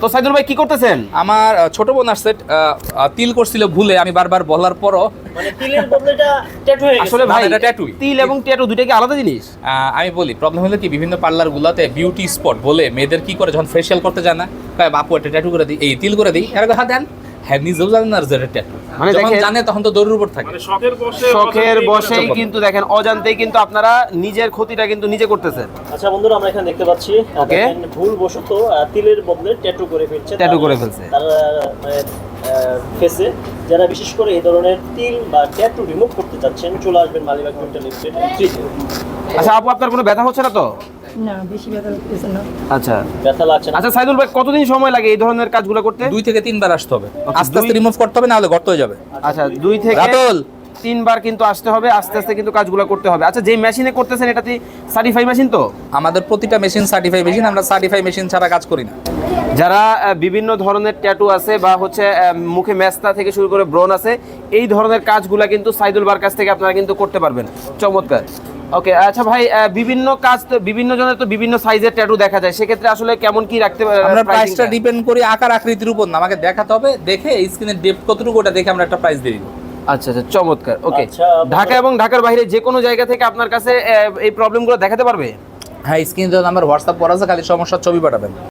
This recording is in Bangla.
তো সাইদুল ভাই কি করতেছেন? আমার ছোট বোন আসছে তিল করছিল ভুলে আমি বারবার বলার পরও। মানে তিলের বদলে এটা ট্যাটু আসলে ভাই এটা tattoo। তিল এবং ট্যাটু দুইটা কি আলাদা জিনিস? আহ, আমি বলি প্রবলেম হলে কি বিভিন্ন পার্লার গুলাতে বিউটি স্পট বলে মেয়েদের কি করে যখন ফেশিয়াল করতে যায় না কয় বাপু একটা ট্যাটু করে দিই এই তিল করে দিই এর কথা দেন। হ্যাঁ নিজেও জানেন না যে ট্যাটু। মানে যখন জানে তখন তো দৌড়ের উপর থাকে। মানে শখের বসে শখের বসেই কিন্তু দেখেন অজান্তেই কিন্তু আপনারা নিজের ক্ষতিটা কিন্তু নিজে করতেছেন। আচ্ছা বন্ধুরা আমরা এখানে দেখতে পাচ্ছি ভুল বশত তিলের বদলে ট্যাটু করে ফেলছে তার- করে ফেলছে। তার ফেসে যারা বিশেষ করে এই ধরনের তিল বা ট্যাটু রিমুভ করতে চাচ্ছেন চলে আসবেন মালিবাগ মেন্টাল থ্রিতে আচ্ছা আপু আপনার কোনো ব্যথা হচ্ছে না তো? না বেশি ব্যথা করতেছে না। আচ্ছা। ব্যথা লাগছে না। আচ্ছা সাইদুল ভাই কতদিন সময় লাগে এই ধরনের কাজগুলো করতে? দুই থেকে তিনবার আসতে হবে। আস্তে আস্তে রিমুভ করতে হবে না হলে গর্ত হয়ে যাবে। আচ্ছা দুই থেকে রাতুল! তিনবার কিন্তু আসতে হবে আস্তে আস্তে কিন্তু কাজগুলো করতে হবে। আচ্ছা যে মেশিনে করতেছেন এটাতে সার্টিফাই মেশিন তো? আমাদের প্রতিটা মেশিন সার্টিফাই মেশিন আমরা সার্টিফাই মেশিন ছাড়া কাজ করি না। যারা আহ, বিভিন্ন ধরনের ট্যাটু আছে বা হচ্ছে আহ, মুখে মেস্তা থেকে শুরু করে ব্রন আছে এই ধরনের কাজগুলা কিন্তু সাইদুল বার কাছ থেকে আপনারা কিন্তু করতে পারবেন। চমৎকার। ওকে আচ্ছা ভাই আহ, বিভিন্ন কাজ তো বিভিন্ন জনের তো বিভিন্ন সাইজের ট্যাটু দেখা যায়। সেক্ষেত্রে আসলে কেমন কি রাখতে পারে আমরা প্রাইসটা ডিপেন্ড করি আকার আকৃতির উপর না। আমাকে দেখাতে হবে দেখে এই স্ক্রিনের ডেপথ কতটুকু ওটা দেখে আমরা একটা প্রাইস দিয়ে দিব। আচ্ছা আচ্ছা চমৎকার। ওকে আচ্ছা, ঢাকা এবং ঢাকার বাইরে যে কোনো জায়গা থেকে আপনার কাছে এই প্রবলেমগুলো দেখাতে পারবে? হ্যাঁ স্ক্রিনে আমার হোয়াটসঅ্যাপ করা আছে খালি সমস্যার ছবি পাঠাবেন।